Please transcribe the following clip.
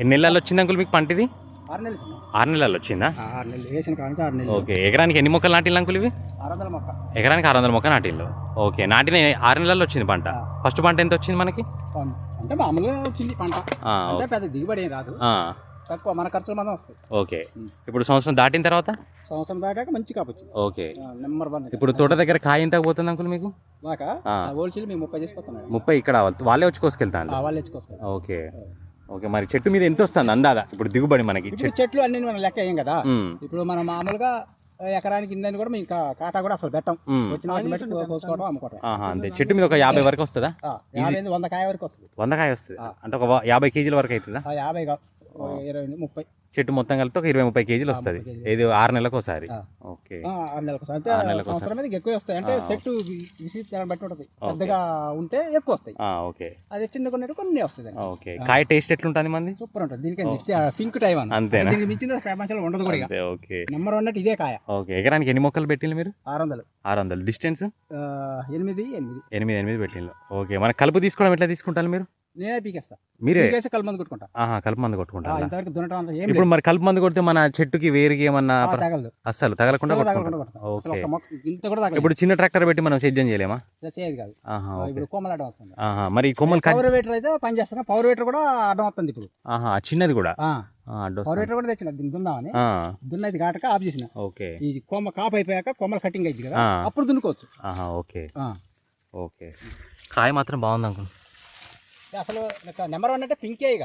ఎన్ని నెలలు వచ్చింది అంకుల్ మీకు పంట ఇది ఆరు నెలలు. ఆరు నెలలు వచ్చిందా? ఆరు నెలలు. వేసిన ఆరు నెలలు. ఓకే ఎకరానికి ఎన్ని మొక్కలు నాటిల్లు అంకుల్ ఇవి? ఆరు వందల మొక్క. ఎకరానికి ఆరు వందల మొక్క నాటిల్లు ఓకే నాటిన ఆరు నెలల్లో వచ్చింది పంట. ఫస్ట్ పంట ఎంత వచ్చింది మనకి. అంటే మామూలుగా వచ్చింది పంట. అంటే. పెద్ద దిగుబడి ఏం రాదు. తక్కువ మన ఖర్చుల మందం వస్తాయి. ఓకే. ఇప్పుడు సంవత్సరం దాటిన తర్వాత? సంవత్సరం దాటాక మంచి కాపు వచ్చింది. ఓకే. Number one. ఇప్పుడు తోట దగ్గర కాయ ఎంత పోతుంది అంకుల్ మీకు? మాక. హోల్సేల్ మేము ముప్పై చేసుకొస్తున్నాం ముప్పై ఇక్కడ వాళ్ళే వచ్చి కోసుకెళ్తాను వాళ్ళు తెచ్చుకోవచ్చు ఓకే. ఓకే మరి చెట్టు మీద ఎంత వస్తుంది అందాదా? ఇప్పుడు దిగుబడి మనకి చెట్లు అన్ని మనం లెక్క అయ్యాం కదా. ఇప్పుడు మనం మామూలుగా ఎకరానికి ఇందని కూడా మేము కా- కాటా కూడా అసలు పెట్టాం. వచ్చిన కోసుకోవడం అమ్ముకోవడం అంతే. చెట్టు మీద ఒక యాభై వరకు వస్తుందా? వంద కాయ వరకు వస్తుంది. వంద కాయ వస్తుంది. అంటే ఒక యాభై కేజీల వరకు అవుతుందా? యాభై ఇరవై ముప్పై. చెట్టు మొత్తం కలిపితే ఒక ఇరవై ముప్పై కేజీలు వస్తుంది. ఇది ఆరు నెలలకు ఒకసారి. ఓకే. ఆరు నెలలకు వస్తాయి. అంటే సంవత్సరం మీద ఎక్కువ వస్తాయి. అంటే చెట్టు వి- విసీర్ణాన్ని బట్టి ఉంటుంది. పెద్దగా ఉంటే ఎక్కువ వస్తాయి. ఓకే. అదే చిన్న కొన్ని కొన్ని వస్తుంది ఆ, ఓకే. కాయ టేస్ట్ ఎట్లుంటుంది మంది? సూపర్ ఉంటుంది. దీనికి పింక్ టైం అంతేనా? దీనికి మించిన ప్రపంచంలో ఉండదు కూడా. అంతే ఓకే. నెంబర్ వన్ ఇదే కాయ. ఓకే. ఎకరానికి ఎన్ని మొక్కలు పెట్టిండ్రు మీరు? ఆరు వందలు ఆరు వందలు డిస్టెన్స్ ఎనిమిది ఎనిమిది. ఎనిమిది ఎనిమిది పెట్టిండ్రు ఓకే. మన కలుపు తీసుకోవడం ఎట్లా తీసుకుంటారు మీరు? నేనే పీకేస్తా. మీరే? పీకేసి కళ్ళు మంది కొట్టుకుంటా. ఆహా కలుపు మందు ఆ, కొట్టుకుంటారా ఇంతవరకు దున్నటం అంతా ఏం ఇప్పుడు మరి కలుపు మందు కొడితే మన చెట్టుకి వేరుకి ఏమన్నా తగలదు. అసలు తగలకుండా ఓకే. ఇంత కూడా తగలదు. ఇప్పుడు చిన్న ట్రాక్టర్ పెట్టి మనం సేద్యం చేయలేమా? చేయదు కాదు. ఆహా ఇప్పుడు కోమలాటం వస్తుంది. ఆహా మరి కొమ్మలు పవర్ వేటర్ అయితే పని చేస్తాం. పవర్ వేటర్ కూడా అడ్డం వస్తుంది ఇప్పుడు. ఆహా చిన్నది కూడా? పవర్. వేటర్ కూడా తెచ్చిన దీన్ని దున్నామని. దున్నది కాటక ఆఫ్ చేసిన. ఓకే. ఈ కొమ్మ కాపు అయిపోయాక కొమ్మలు కటింగ్ అయింది కదా. అప్పుడు దున్నుకోవచ్చు. ఆహా ఓకే. ఓకే. కాయ మాత్రం బాగుంది అంకుల్. అసలు నెంబర్ వన్ అంటే పింకే ఇక.